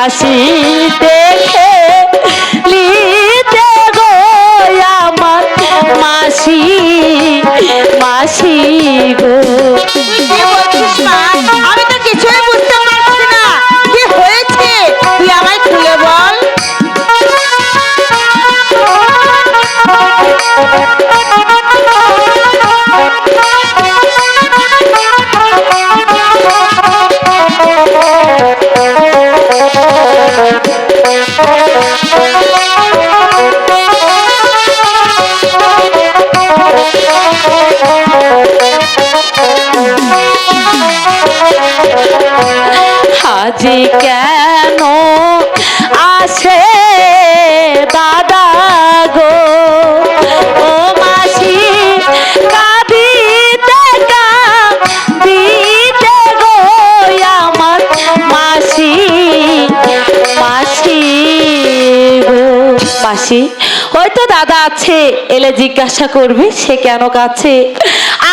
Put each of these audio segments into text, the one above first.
আসি মাসি হয়তো দাদা আছে এলে জিজ্ঞাসা করবে সে কেন কাছে?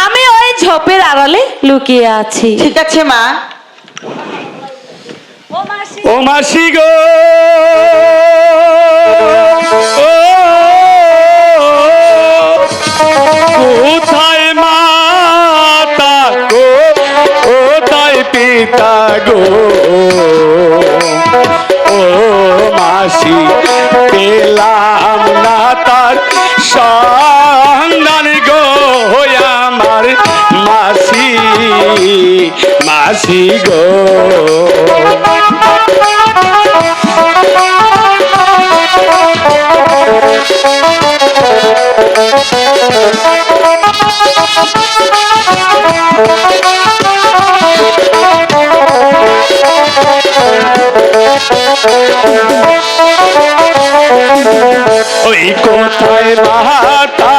আমি ওই ঝোপের আড়ালে লুকিয়ে আছি। ঠিক আছে মা। ও মাসি গো। ও, কোথায় মাতা গো? কোথায় পিতা গো? মাসি গো। ওই কোথায় মাতা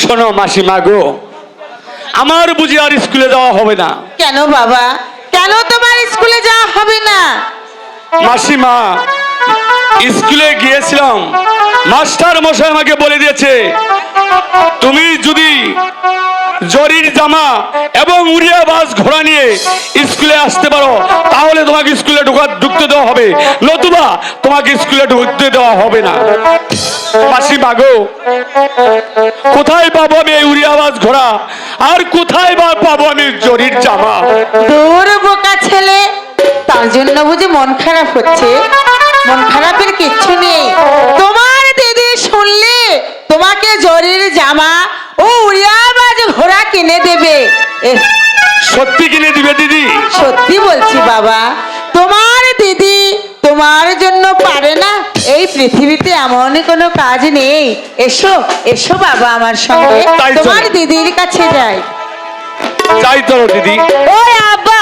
শোনো মাসিমা গো আমার বুঝি আর স্কুলে যাওয়া হবে না। কেন বাবা? কেন তোমার স্কুলে যাওয়া হবে না? মাসিমা স্কুলে গিয়েছিলাম মাস্টার মশাই আমাকে বলে দিয়েছে তুমি যদি জরির জামা এবং উড়িয়া বাস ঘোড়া নিয়ে স্কুলে আসতে পারো। তাহলে তোমাকে স্কুলে ঢোকা ঢুকতে দেওয়া হবে। নতুবা তোমাকে স্কুলে ঢুকতে দেওয়া হবে না। মাসিমা গো, কোথায় পাবো আমি উড়িয়া বাস ঘোড়া? আর কোথায় বা পাবো আমি জরির জামা? দূর বোকা ছেলে, তার জন্য বুঝি মন খারাপ হচ্ছে। মন খারাপের কিচ্ছু নেই। তোমার দিদি শুনলে তোমাকে জরির জামা ও উড়িয়াবাজ ঘোড়া কিনে দেবে এ, সত্যি কিনে দিবে দিদি? সত্যি বলছি বাবা তোমার দিদি তোমার জন্য পারে না? এই পৃথিবীতে এমন কোনো কাজ নেই। এসো এসো বাবা আমার সঙ্গে। তোমার দিদির কাছে যাই। যাই তো দিদি। ও আব্বা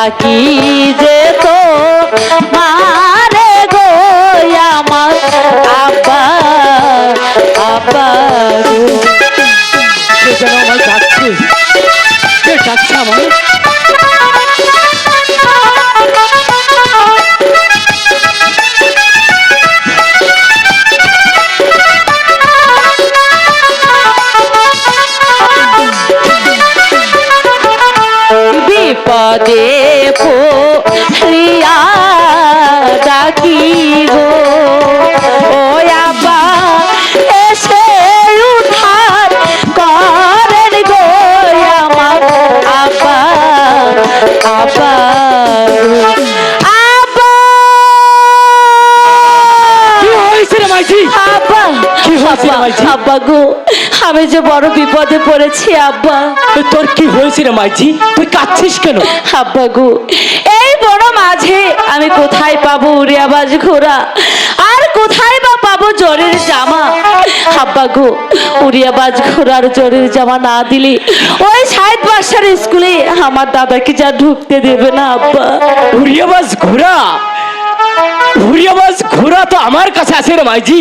কাকি যে তো মারে গো আমার আপা আপা গো। কে যেন আমার ডাকছে? কে ডাকছে আমার প্রিয়া ডাকিব ও আবা এসে উঠার করেন গো আমার আপা আপা আব্বা গো। আমি যে বড় বিপদে পড়েছি আব্বা। তোর কি হয়েছে রে মাইজি? তুই কাঁদছিস কেন? আব্বা গো এই বড় মাঝে আমি কোথায় পাবো উড়িয়াবাজ ঘোড়া আর কোথায় বা পাবো জরের জামা? আব্বা গো উড়িয়াবাজ ঘোড়ার জরের জামা না দিলে ওই সাহেব বাসার স্কুলে আমার দাদাকে যা ঢুকতে দেবে না আব্বা। উড়িয়াবাজ ঘোড়া উড়িয়াবাজ ঘোড়া তো আমার কাছে আছে রে মাইজি।